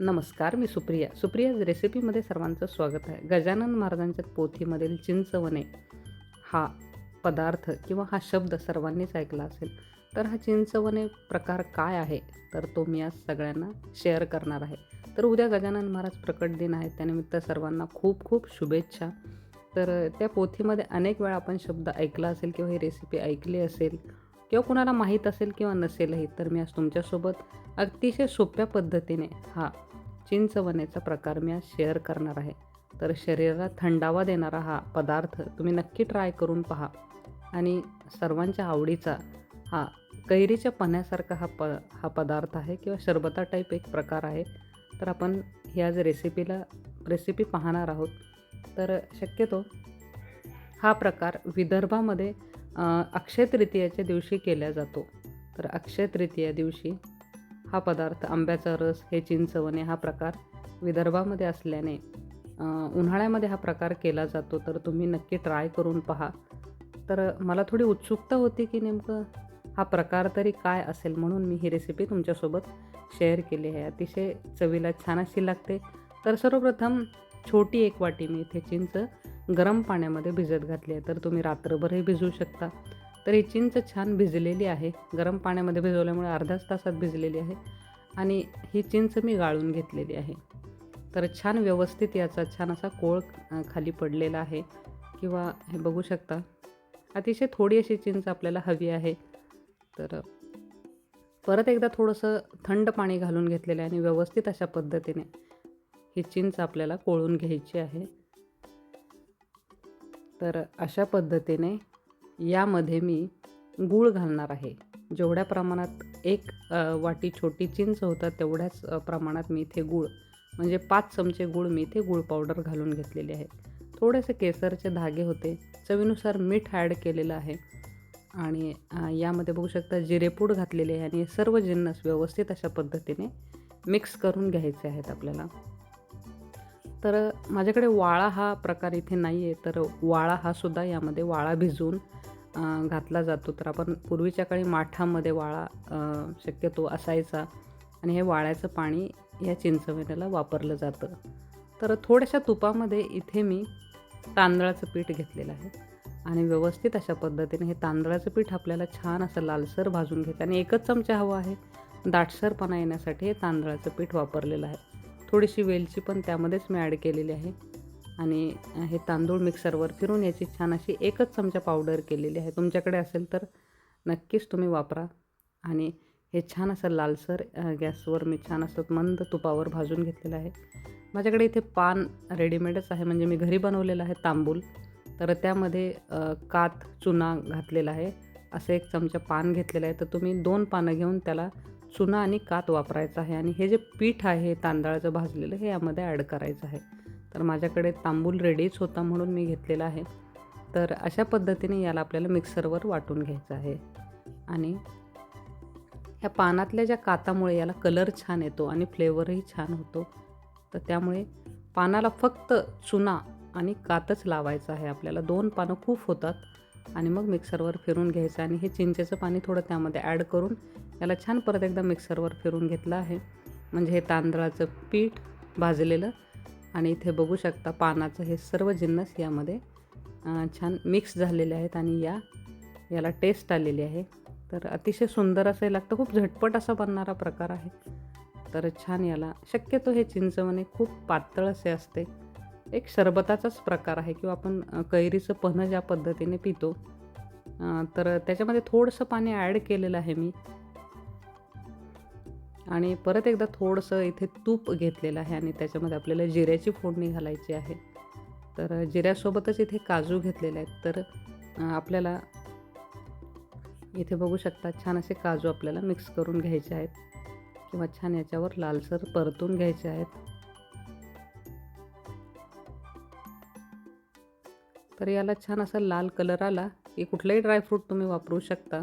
नमस्कार मी सुप्रिया. सुप्रियाज रेसिपीमध्ये सर्वांचं स्वागत आहे. गजानन महाराजांच्या पोथीमधील चिंचवणे हा पदार्थ किंवा हा शब्द सर्वांनीच ऐकला असेल तर हा चिंचवणे प्रकार काय आहे? तर तो मी आज सगळ्यांना शेअर करणार आहे. तर उद्या गजानन महाराज प्रकट दिन आहे त्यानिमित्त सर्वांना खूप खूप शुभेच्छा. तर त्या पोथीमध्ये अनेक वेळा आपण शब्द ऐकला असेल किंवा ही रेसिपी ऐकली असेल किंवा कुणाला माहीत असेल किंवा नसेलही तर मी आज तुमच्यासोबत अतिशय सोप्या पद्धतीने हा चिंचवण्याचा प्रकार मी आज शेअर करणार आहे. तर शरीराला थंडावा देणारा हा पदार्थ तुम्ही नक्की ट्राय करून पहा. आणि सर्वांच्या आवडीचा हा कैरीच्या पाण्यासारखा हा प हा पदार्थ आहे किंवा शरबता टाईप एक प्रकार आहे. तर आपण ही आज रेसिपीला रेसिपी पाहणार आहोत. तर शक्यतो हा प्रकार विदर्भामध्ये अक्षय तृतीयाच्या दिवशी केला जातो. तर अक्षय तृतीया दिवशी हा पदार्थ आंब्याचा रस हे चिंचवणे हा प्रकार विदर्भामध्ये असल्याने उन्हाळ्यामध्ये हा प्रकार केला जातो तर तुम्ही नक्की ट्राय करून पहा. तर मला थोडी उत्सुकता होती की नेमकं हा प्रकार तरी काय असेल म्हणून मी ही रेसिपी तुमच्यासोबत शेअर केली आहे. अतिशय चवीला छान अशी लागते. तर सर्वप्रथम छोटी एक वाटी मी इथे चिंच गरम पाण्यामध्ये भिजत घातली आहे. तर तुम्ही रात्रभरही भिजू शकता. तर ही चिंच छान भिजलेली आहे. गरम पाण्यामध्ये भिजवल्यामुळे अर्ध्याच तासात भिजलेली आहे. आणि ही चिंच मी गाळून घेतलेली आहे. तर छान व्यवस्थित याचा छान असा कोळ खाली पडलेला आहे. किंवा हे बघू शकता अतिशय थोडी अशी चिंच आपल्याला हवी आहे. तर परत एकदा थोडंसं थंड पाणी घालून घेतलेलं आहे आणि व्यवस्थित अशा पद्धतीने ही चिंच आपल्याला कोळून घ्यायची आहे. तर अशा पद्धतीने यामध्ये मी गूळ घालणार आहे. जेवढ्या प्रमाणात एक वाटी छोटी चिंच होता तेवढ्याच प्रमाणात मी इथे गूळ म्हणजे पाच चमचे गूळ मी इथे गूळ पावडर घालून घेतलेली आहे थोडेसे केसरचे धागे होते. चवीनुसार मीठ ॲड केलेलं आहे. आणि यामध्ये बघू शकता जिरेपूड घातलेले आहे आणि हे सर्व जिन्नस व्यवस्थित अशा पद्धतीने मिक्स करून घ्यायचे आहेत आपल्याला. तर माझ्याकडे वाळा हा प्रकार इथे नाही आहे तर वाळा हा सुद्धा यामध्ये वाळा भिजवून घातला जातो. तर आपण पूर्वीच्या काळी माठामध्ये वाळा शक्यतो असायचा आणि हे वाळ्याचं पाणी या चिंचवेण्याला वापरलं जातं. तर थोड्याशा तुपामध्ये इथे मी तांदळाचं पीठ घेतलेलं आहे आणि व्यवस्थित अशा पद्धतीने हे तांदळाचं पीठ आपल्याला छान असं लालसर भाजून घ्यायचं आणि एकच चमचा हवा आहे दाटसरपणा येण्यासाठी हे तांदळाचं पीठ वापरलेलं आहे. थोडीशी वेलची पण त्यामध्येच मी ॲड केलेली आहे. आणि हे तांदूळ मिक्सरवर फिरून याची छान अशी एकच चमचा पावडर केलेली आहे. तुमच्याकडे असेल तर नक्कीच तुम्ही वापरा. आणि हे छान असं लालसर गॅसवर मी छान असं मंद तुपावर भाजून घेतलेलं आहे. माझ्याकडे इथे पान रेडीमेडच आहे. म्हणजे मी घरी बनवलेलं आहे तांबूल. तर त्यामध्ये कात चुना घातलेला आहे. असं एक चमचा पान घेतलेलं आहे. तर तुम्ही दोन पानं घेऊन त्याला चुना आणि कात वापरायचा आहे आणि हे जे पीठ आहे तांदळाचं भाजलेलं हे यामध्ये ॲड करायचं आहे. तर माझ्याकडे तांबूल रेडीच होता म्हणून मी घेतलेला आहे. तर अशा पद्धतीने याला आपल्याला मिक्सरवर वाटून घ्यायचं आहे. आणि ह्या पानातल्या ज्या कातामुळे याला कलर छान येतो आणि फ्लेवरही छान होतो तर त्यामुळे पानाला फक्त चुना आणि कातच लावायचं आहे. आपल्याला दोन पानं खूप होतात. आणि मग मिक्सरवर फिरून घ्यायचं आणि हे चिंचेचं पाणी थोडं त्यामध्ये ॲड करून याला छान परत एकदा मिक्सरवर फिरून घेतलं आहे. म्हणजे हे तांदळाचं पीठ भाजलेलं आणि इथे बघू शकता पानाचं हे सर्व जिन्नस यामध्ये छान मिक्स झालेले आहेत आणि या याला टेस्ट आलेली आहे. तर अतिशय सुंदर असं हे लागतं. खूप झटपट असा बनणारा प्रकार आहे. तर छान याला शक्यतो हे चिंचवणे खूप पातळ असे असते. एक सरबताचाच प्रकार आहे किंवा आपण कैरीचं पन्ह ज्या पद्धतीने पितो तर त्याच्यामध्ये थोडंसं पाणी ॲड केलेलं आहे मी. आणि परत एकदा थोडंसं इथे तूप घेतलेलं आहे आणि त्याच्यामध्ये आपल्याला जिऱ्याची फोडणी घालायची आहे. तर जिऱ्यासोबतच इथे काजू घेतलेले आहेत. तर आपल्याला इथे बघू शकता छान असे काजू आपल्याला मिक्स करून घ्यायचे आहेत. किंवा छान याच्यावर लालसर परतून घ्यायचे आहेत. तर याला छान असा लाल कलर आला की कुठलाही ड्रायफ्रूट तुम्ही वापरू शकता.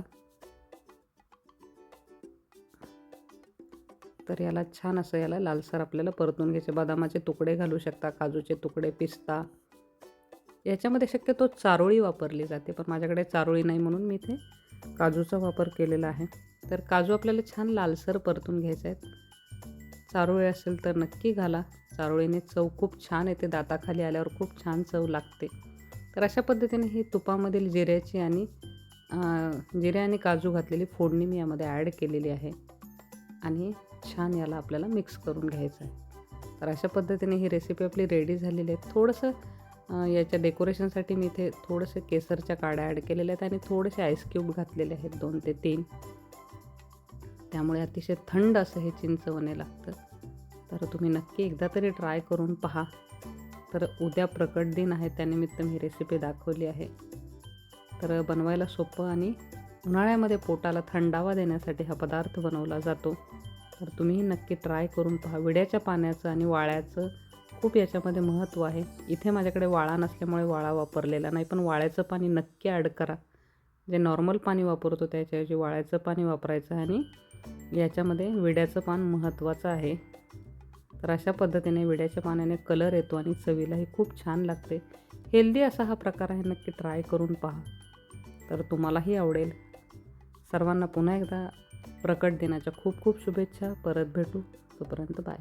तर याला छान असं याला लालसर आपल्याला परतून घ्यायचे. बदामाचे तुकडे घालू शकता काजूचे तुकडे पिस्ता. याच्यामध्ये शक्यतो चारोळी वापरली जाते पण माझ्याकडे चारोळी नाही म्हणून मी इथे काजूचा वापर केलेला आहे. तर काजू आपल्याला छान लालसर परतून घ्यायचे आहेत. चारोळी असेल तर नक्की घाला. चारोळीने चव खूप छान येते. दाताखाली आल्यावर खूप छान चव लागते. तर अशा पद्धतीने ही तुपामधील जिऱ्याची आणि जिरे आणि काजू घातलेली फोडणी मी यामध्ये ॲड केलेली आहे. आणि छान याला आपल्याला मिक्स करून घ्यायचं आहे. तर अशा पद्धतीने ही रेसिपी आपली रेडी झालेली आहे. थोडंसं याच्या डेकोरेशनसाठी मी इथे थोडंसं केसरच्या काड्या ॲड केलेल्या आहेत आणि थोडेसे आईस क्यूब घातलेले आहेत दोन ते तीन. त्यामुळे अतिशय थंड असं हे चिंचवणे लागतं. तर तुम्ही नक्की एकदा तरी ट्राय करून पहा. तर उद्या प्रकट दिन आहे त्यानिमित्त मी रेसिपी दाखवली आहे. तर बनवायला सोपं आणि उन्हाळ्यामध्ये पोटाला थंडावा देण्यासाठी हा पदार्थ बनवला जातो. तर तुम्हीही नक्की ट्राय करून पहा. विड्याच्या पाण्याचं आणि वाळ्याचं खूप याच्यामध्ये महत्त्व आहे. इथे माझ्याकडे वाळा नसल्यामुळे वाळा वापरलेला नाही पण वाळ्याचं पाणी नक्की ॲड करा. जे नॉर्मल पाणी वापरतो त्याच्याऐवजी वाळ्याचं पाणी वापरायचं आणि याच्यामध्ये विड्याचं पान महत्त्वाचं आहे. तर अशा पद्धतीने विड्याच्या पाण्याने कलर येतो आणि चवीलाही खूप छान लागते. हेल्दी असा हा प्रकार आहे नक्की ट्राय करून पहा. तर तुम्हालाही आवडेल. सर्वांना पुन्हा एकदा प्रकट दिनाच्या खूप खूप शुभेच्छा. परत भेटू. तोपर्यंत बाय